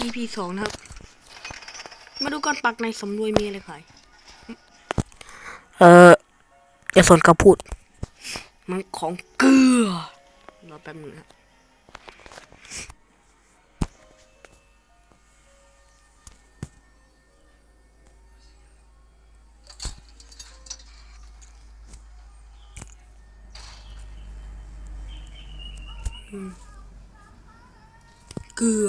EP สองนะครับ มาดูก่อนปักในสำรวยมีอะไรขาย เอออย่าสนกับพูด มันของเกลือ รอแป๊บนึงนะครับเกลือ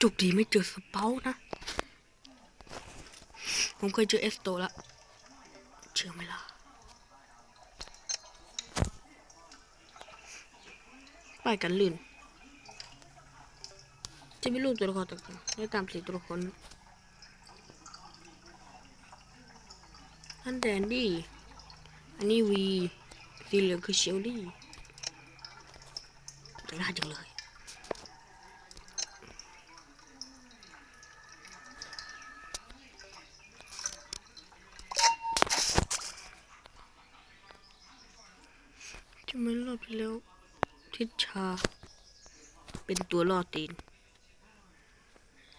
จุกดีไม่เจอสเปานะ ผมเคยเจอเอสโตแล้วเชื่อไหมล่ะไปกันลื่น จะไม่รูปตัวละครต่างๆได้ตามสีตัวละครอันแดนดี้ อันนี้วี สีเหลืองคือเชลลี่น่าจังเลย จะไม่รอบที่แล้วทิชชา เป็นตัวล่อตีน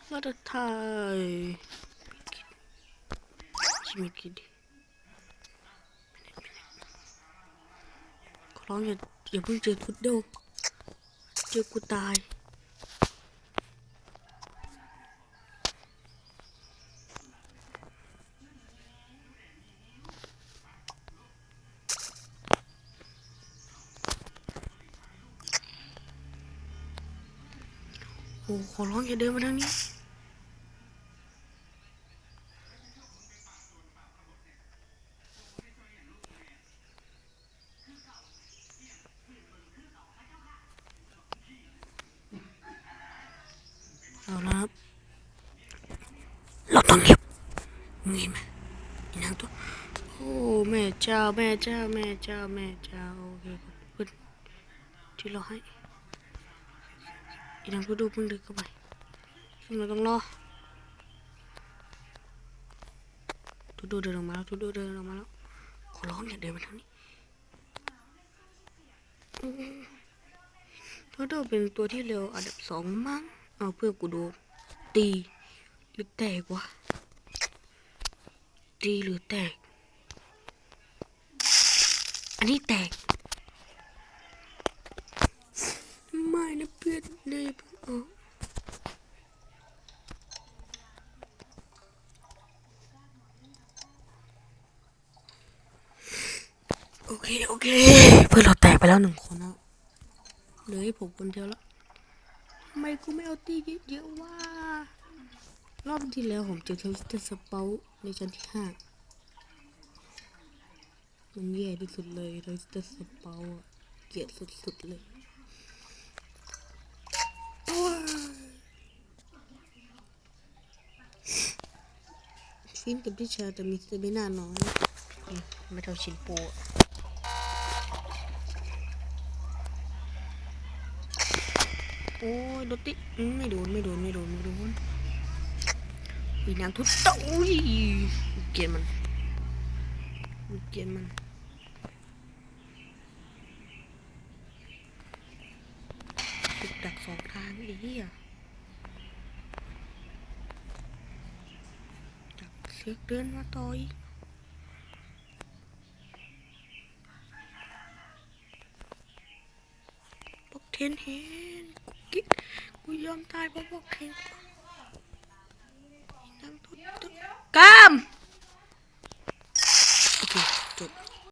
มาตรไทยชิมิกิดิขอร้องอย่าอย่าเพิ่งเจอพุดเดิลเจอกูตาย โอ้ขอร้องอย่าเดินมาทางนี้ เอาละครับ เราต้องเงียบเงียบไหมอีนางตัว โอ้แม่เจ้าแม่เจ้าแม่เจ้าแม่เจ้าโอเคขอบคุณที่เราให้ อีนางก็ดูเพิ่งเดินเข้าไปซึ่งเราต้องรอทุดูเดินออกมาแล้วทุดูเดินออกมาแล้วขอร้องอย่าเดินมาทางนี้ทุดูเป็นตัวที่เร็วอันดับสองมั้งเอาเพื่อกูดู ตีหรือแตกวะตีหรือแตก อันนี้แตก ไม่นะเพื่อนเลยเพื่อนออก โอเค โอเค เพื่อนเราแตกไปแล้วหนึ่งคนแล้วเหลือให้ผมคนเดียวแล้วทำไมกูไม่เอาตีเยอะๆว่ะรอบที่แล้วผมเจอเทสเตอร์สเปาในชั้นที่ห้ามันแย่ที่สุดเลยเทสเตอร์สเปาอะเกลียดสุดๆเลยฟิล์มกับดิชาจะมีสเตมินาน้อยอืมไม่เท่าชินโปะ โอ้ยโดนติอืมไม่โดนไม่โดนไม่โดนไม่โดนวีนางทุบโต้ยเกลียดมันเกลียดมันถูกดักสองทางไอ้เหี้ยจับเสือกเดินมาต่อยบอกเทนเห็น กูกิกูยอมตายเพราะพวกเทนนั่งทุบตุ๊กกาม